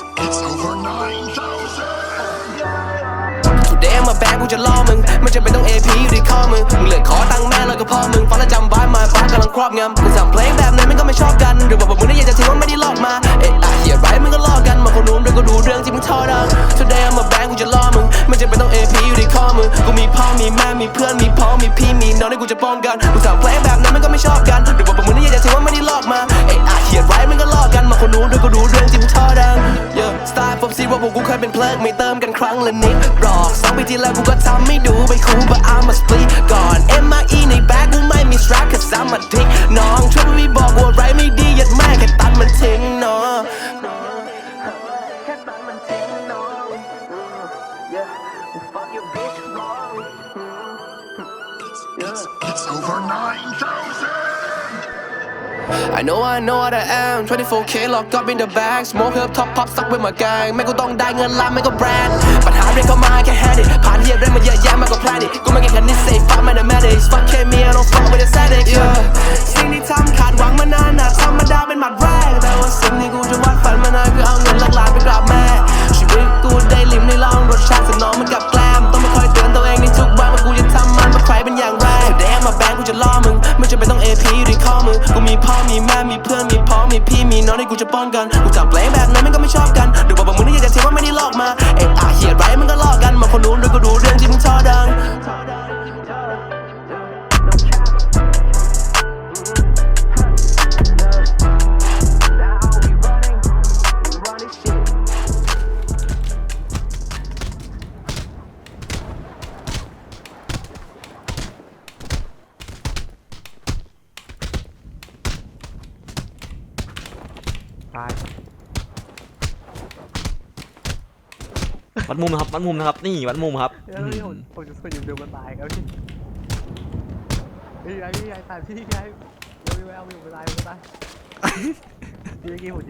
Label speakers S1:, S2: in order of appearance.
S1: over 9,000.
S2: Today มาแบกกูจะล่อมึง ไม่จำเป็นต้อง AP อยู่ที่ข้อมึง มึงเลยขอตังค์แม่แล้วก็พ่อมึงฟังแล้วจำไว้มาฟ้ากำลังครอบงำมึงสั่งเพลงแบบไหนมันก็ไม่ชอบกัน หรือว่าพวกมึงได้อยากจะทิ้งว่าไม่ได้ลอกมา เอ๊ะอะเหี้ยไรมึงก็ลอกกัน มาคนนู้นด้วยก็ดูเรื่องที่มึงทอดัง Today มาแบกกูจะล่อมึง ไม่จำเป็นต้อง AP อยู่ที่ข้อมึง กูมีพ่อมีแม่มีเพื่อนมีพ้องมีพี่มีน้องที่กูจะป้องกันมึงสั่งเพลงแบบนั้นมันก็ไม่ชอบกันหรือ พวกกูเคยเป็นเพลิงไม่เติมกันครั้งละนิดหรอกสองปีที่แล้วกูก็ทำไม่ดูไปคู but I'm a split ก่อน MIE ในแบ็คกูไม่มี strap ค cause I'm a dick น้องช่วยไม่บอกว่าไรไม่ดียัดแม่แค่ตัดมันทิ้งเนาะแค่ตัดมันทิ้งเ I know I know what I am 24k locked up in the bag Smoke up top pop stuck with my gang ไม่กูต้องได้เงินล้านไม่ก็แบรนด์ปัญหาเรียกเข้ามาแค่ hand it ผ่านเหี้ยเรื่องมาเยอะแยะมากกว่า plan it กูไม่เก่งแค่นิสัย fuck mathematics fuck แค่เมีย don't fuck with aesthetics yeah สิ่งที่ทำขาดหวังมานานนะธรรมดาเป็นหมัดแรก กูมีพ่อมีแม่มีเพื่อนมีพ้องมีพี่มีน้องที่กูจะป้องกันกูจับเพลงแบบนั้นมันก็ไม่ชอบกันหรือว่าบอกมึงนี่อยากจะ
S3: ตาย
S4: วัดมุมนะครับวัดมุมนะครับ นี่วัดมุมครับ
S3: เฮ้ยผมผมจะผมจะดูมันตายครับพี่พี่ไอ้พี่ไอ้ตายพี่ไอ้เดี๋ยวพี่ไอ้เอาอยู่ไปตายไปตายพี่เมื่อกี้ผม